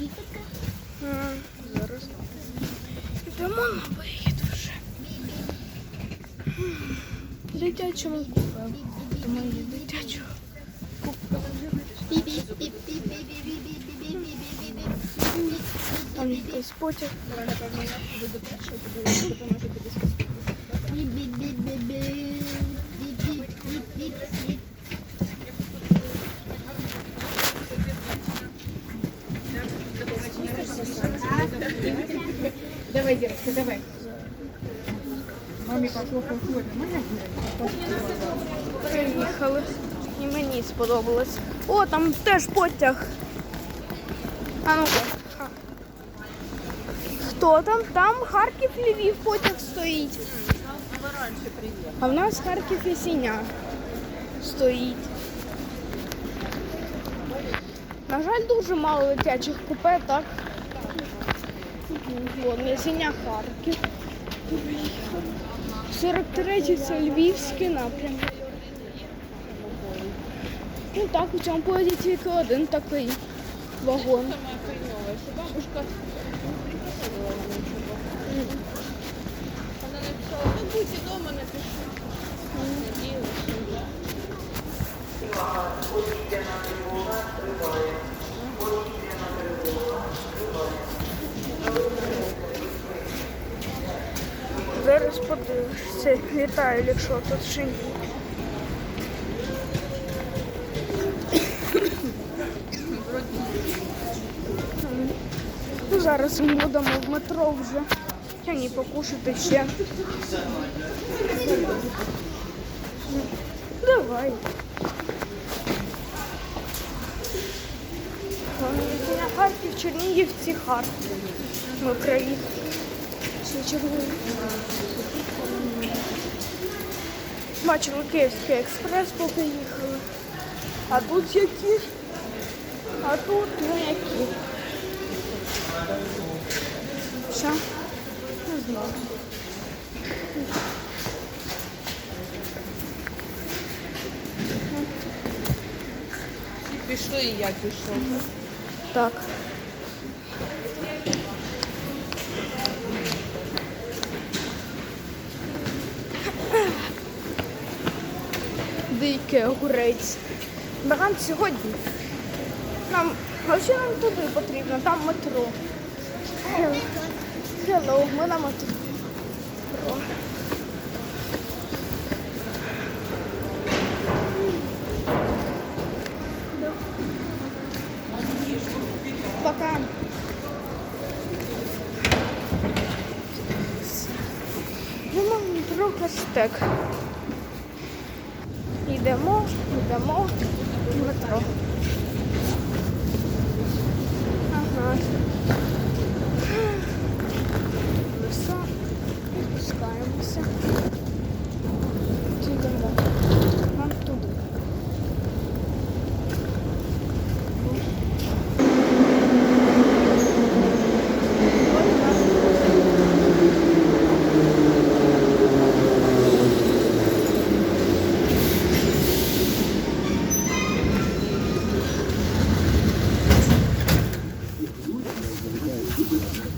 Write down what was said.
М, Зараз. Йдемо на вихід вже. М, Дитячому купимо. Думаю, дитячого купимо. Там якийсь потяг. Давай, девочка, давай. Послухай Коля. Моя Приїхали. І мені сподобалось. О, там теж потяг. А ну. ха. Хто там? Там Харків Львів потяг стоїть. А в нас Харків і Сіня стоїть. На жаль, дуже мало летячих купе, так? Сіня Харків. 43 це Львівський напрямок. Ну так, у цьому поїзді тільки один такий вагон. Бабушка Она написала, ну будьте дома, напишу. Надеялась. Зараз подивишся, літаю, якщо тут чи ні. Ну, зараз ми будемо в метро вже. Та ні, покушати ще. Давай. Головне, Харків, Чернігівці, Харків. Ми приїхали. Ще червоний. Бачимо Київський експрес, поки їхали. А тут які? А тут ну які? Що? Не знаю. Пішли і я пішов. Так. Дикий огурець. Баран сьогодні. Нам, що нам туди потрібно? Там метро. Hello, ми на метро. Пока. Йдемо метро хештег йдемо, йдемо в метро.